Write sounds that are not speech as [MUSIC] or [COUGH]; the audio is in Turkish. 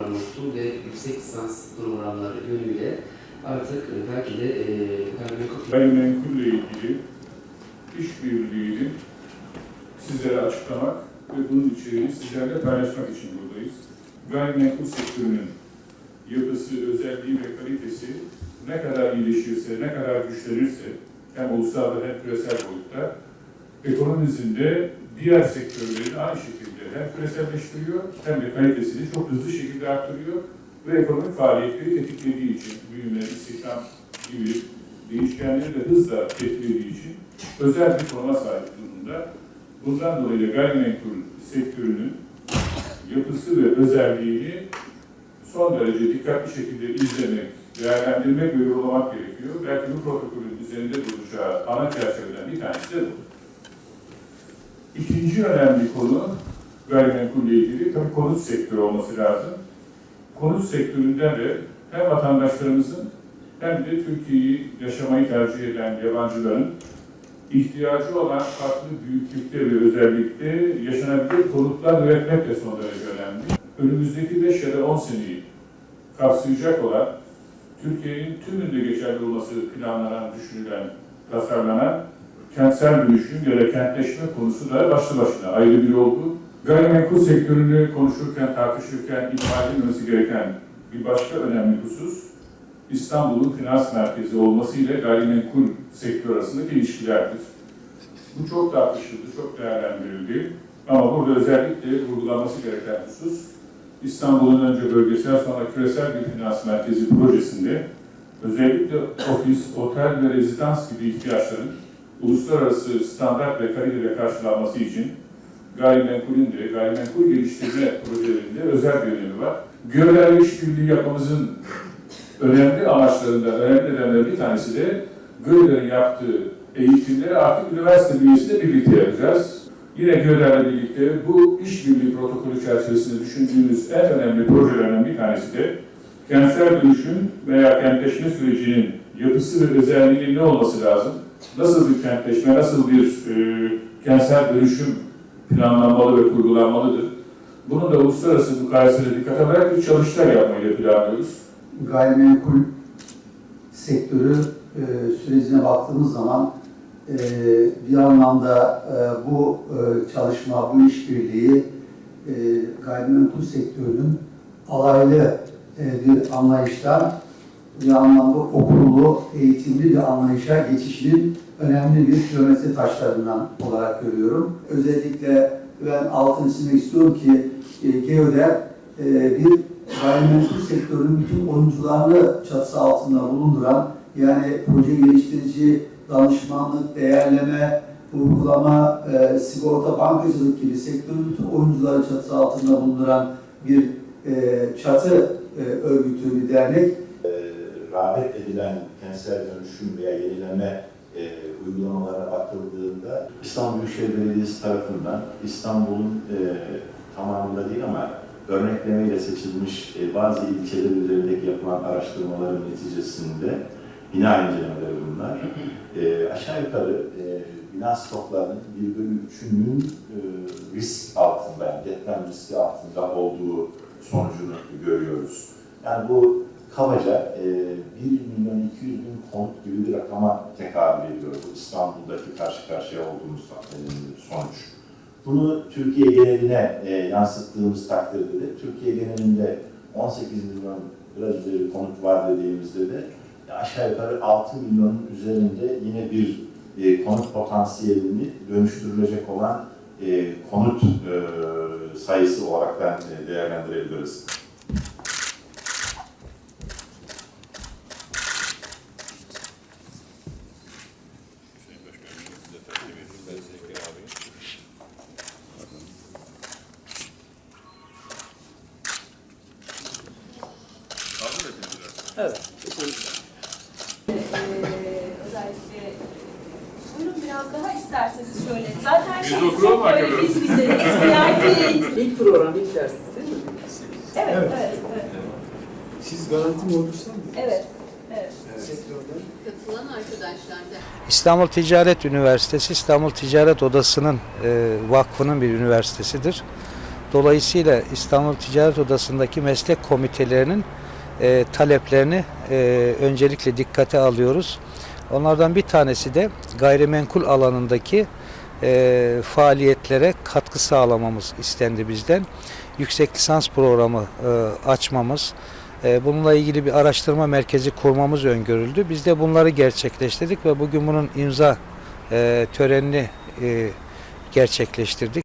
Mutlu ve yüksek lisans programları yönüyle artık e, belki de e, gayrimenkul gayrimenkulle ilgili işbirliğini sizlere açıklamak ve bunun içeriğini sizlerle paylaşmak için buradayız. Gayrimenkul sektörünün yapısı, özelliği ve kalitesi ne kadar iyileşirse, ne kadar güçlenirse hem ulusal hem küresel boyutta ekonomimizin de diğer sektörlerini aynı şekilde hem küreselleştiriyor hem de kalitesini çok hızlı şekilde arttırıyor ve ekonomik faaliyetleri tetiklediği için büyüme, istihdam gibi değişkenleri de hızla tetiklediği için özel bir konuma sahip durumda. Bundan dolayı da gayrimenkul sektörünün yapısı ve özelliğini son derece dikkatli şekilde izlemek, değerlendirmek ve yorumlamak gerekiyor. Belki bu protokolün üzerinde duracağı ana çerçeveden bir tanesi de bu. İkinci önemli konu gayrimenkulle ilgili tabii konut sektörü olması lazım. Konut sektöründen de hem vatandaşlarımızın hem de Türkiye'yi yaşamayı tercih eden yabancıların ihtiyacı olan farklı büyüklükte ve özellikle yaşanabilir konutlar üretmek de son derece önemli. Önümüzdeki 5 ya da 10 seneyi kapsayacak olan Türkiye'nin tümünde geçerli olması planlanan, düşünülen, tasarlanan kentsel dönüşüm ya da kentleşme konusu da başlı başına ayrı bir olgu. Gayrimenkul sektörünü konuşurken, tartışırken ihmal edilmesi gereken bir başka önemli husus, İstanbul'un finans merkezi olmasıyla gayrimenkul sektör arasındaki ilişkilerdir. Bu çok tartışıldı, çok değerlendirildi. Ama burada özellikle vurgulanması gereken husus, İstanbul'un önce bölgesel sonra küresel bir finans merkezi projesinde özellikle ofis, otel ve rezidans gibi ihtiyaçların uluslararası standart ve kalitede karşılanması için gayrimenkulün de gayrimenkul geliştirme projelerinde özel bir önemi var. Görevlerle işbirliği yapmamızın önemli amaçlarından, önemli nedenlerden bir tanesi de GÖDER'in yaptığı eğitimleri artık üniversite bünyesinde birlikte yapacağız. Yine GÖDER'le birlikte bu işbirliği protokolü çerçevesinde düşündüğümüz en önemli projelerden bir tanesi de kentsel dönüşüm veya kentleşme sürecinin yapısı ve özelliğinin ne olması lazım? Nasıl bir kentleşme, nasıl bir e, kentsel dönüşüm planlanmalı ve kurgulanmalıdır? Bunu da uluslararası mukayesede dikkate alarak bir çalıştay yapmayı planlıyoruz. gayrimenkul sektörü e, sürecine baktığımız zaman e, bir anlamda e, bu e, çalışma, bu işbirliği e, gayrimenkul sektörünün alaylı e, bir anlayıştan bir anlamda okullu, eğitimli bir anlayışa geçişinin önemli bir kilometre taşlarından olarak görüyorum. Özellikle ben altını çizmek istiyorum ki e, GEODER e, bir gayrimenkul sektörünün bütün oyuncularını çatısı altında bulunduran yani proje geliştirici, danışmanlık, değerleme, uygulama, e, sigorta, bankacılık gibi sektörün bütün oyuncuları çatısı altında bulunduran bir e, çatı e, örgütü, bir dernek. rağbet edilen kentsel dönüşüm veya yenileme e, uygulamalara bakıldığında İstanbul Büyükşehir Belediyesi tarafından İstanbul'un e, tamamında değil ama örneklemeyle seçilmiş e, bazı ilçeler üzerindeki yapılan araştırmaların neticesinde bina incelemeleri bunlar. E, aşağı yukarı e, bina stoklarının 1 bölü 3'ünün e, risk altında, yani deprem riski altında olduğu sonucunu görüyoruz. Yani bu kabaca e, 1 milyon 200 bin konut gibi bir rakama tekabül ediyor bu İstanbul'daki karşı karşıya olduğumuz e, sonuç. Bunu Türkiye geneline e, yansıttığımız takdirde de Türkiye genelinde 18 milyon biraz üzeri konut var dediğimizde de aşağı yukarı 6 milyonun üzerinde yine bir e, konut potansiyelini dönüştürülecek olan e, konut e, sayısı olarak ben e, değerlendirebiliriz. Ee, özellikle buyurun biraz daha isterseniz şöyle. Zaten Biz şey çok böyle biz bize değil. [LAUGHS] İlk program, ilk ders değil mi? Evet, evet, evet. Siz garanti mi olursanız Evet, evet. Katılan arkadaşlar da İstanbul Ticaret Üniversitesi İstanbul Ticaret Odası'nın e, vakfının bir üniversitesidir. Dolayısıyla İstanbul Ticaret Odası'ndaki meslek komitelerinin e, taleplerini e, öncelikle dikkate alıyoruz. Onlardan bir tanesi de gayrimenkul alanındaki e, faaliyetlere katkı sağlamamız istendi bizden. Yüksek lisans programı e, açmamız, e, bununla ilgili bir araştırma merkezi kurmamız öngörüldü. Biz de bunları gerçekleştirdik ve bugün bunun imza e, törenini e, gerçekleştirdik.